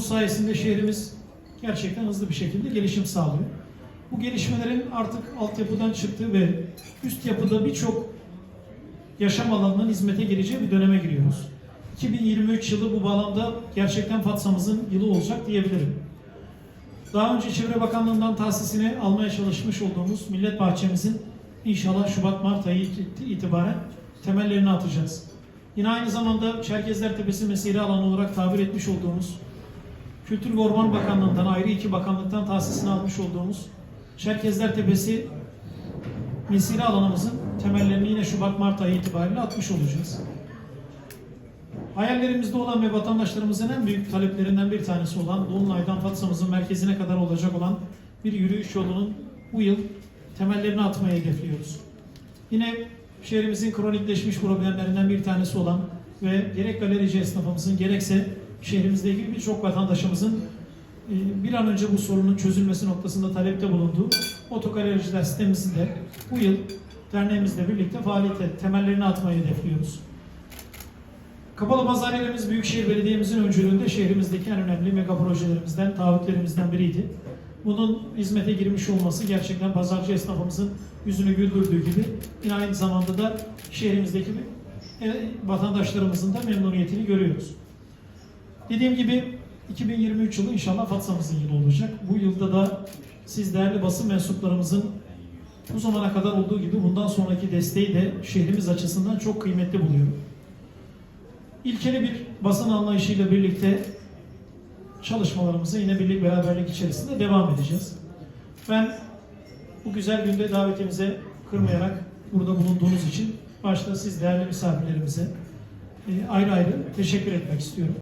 Sayesinde şehrimiz gerçekten hızlı bir şekilde gelişim sağlıyor. Bu gelişmelerin artık altyapıdan çıktığı ve üst yapıda birçok yaşam alanının hizmete gireceği bir döneme giriyoruz. 2023 yılı bu bağlamda gerçekten Fatsa'mızın yılı olacak diyebilirim. Daha önce Çevre Bakanlığı'ndan tahsisini almaya çalışmış olduğumuz millet bahçemizin inşallah Şubat-Mart ayı itibaren temellerini atacağız. Yine aynı zamanda Çerkezler Tepesi mesire alanı olarak tabir etmiş olduğumuz Kültür ve Orman Bakanlığı'ndan ayrı iki bakanlıktan tahsisini almış olduğumuz Çerkezler Tepesi mesire alanımızın temellerini yine Şubat-Mart ayı itibariyle atmış olacağız. Hayallerimizde olan ve vatandaşlarımızın en büyük taleplerinden bir tanesi olan Dolunay'dan Fatsa'mızın merkezine kadar olacak olan bir yürüyüş yolunun bu yıl temellerini atmayı hedefliyoruz. Yine şehrimizin kronikleşmiş problemlerinden bir tanesi olan ve gerek galerici esnafımızın gerekse şehrimizdeki birçok vatandaşımızın e, bir an önce bu sorunun çözülmesi noktasında talepte bulunduğu otogalericiler sitemizin de bu yıl derneğimizle birlikte faaliyete temellerini atmayı hedefliyoruz. Kapalı Pazar yerimiz Büyükşehir Belediye'mizin öncülüğünde şehrimizdeki en önemli mega projelerimizden, taahhütlerimizden biriydi. Bunun hizmete girmiş olması gerçekten pazarcı esnafımızın yüzünü güldürdüğü gibi yine aynı zamanda da şehrimizdeki e, vatandaşlarımızın da memnuniyetini görüyoruz. Dediğim gibi 2023 yılı inşallah Fatsa'mızın yılı olacak. Bu yılda da siz değerli basın mensuplarımızın bu zamana kadar olduğu gibi bundan sonraki desteği de şehrimiz açısından çok kıymetli buluyorum. İlkeli bir basın anlayışıyla birlikte çalışmalarımıza yine birlik beraberlik içerisinde devam edeceğiz. Ben bu güzel günde davetimize kırmayarak burada bulunduğunuz için başta siz değerli misafirlerimize e, ayrı ayrı teşekkür etmek istiyorum.